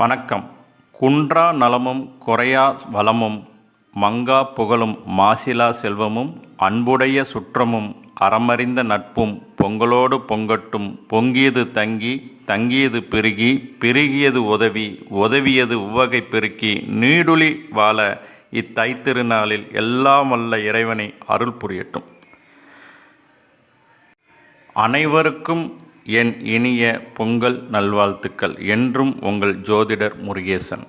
வணக்கம். குன்றா நலமும் குறையா வளமும் மங்கா புகழும் மாசிலா செல்வமும் அன்புடைய சுற்றமும் அறமறிந்த நட்பும் பொங்கலோடு பொங்கட்டும் பொங்கியது தங்கி தங்கியது பெருகி பெருகியது உதவி உதவியது உவகை பெருக்கி நீடுழி வாழ இத்தைத்திருநாளில் எல்லாம் வல்ல இறைவனை அருள் புரியட்டும். அனைவருக்கும் என் இனிய பொங்கல் நல்வாழ்த்துக்கள். என்றும் உங்கள் ஜோதிடர் முருகேசன்.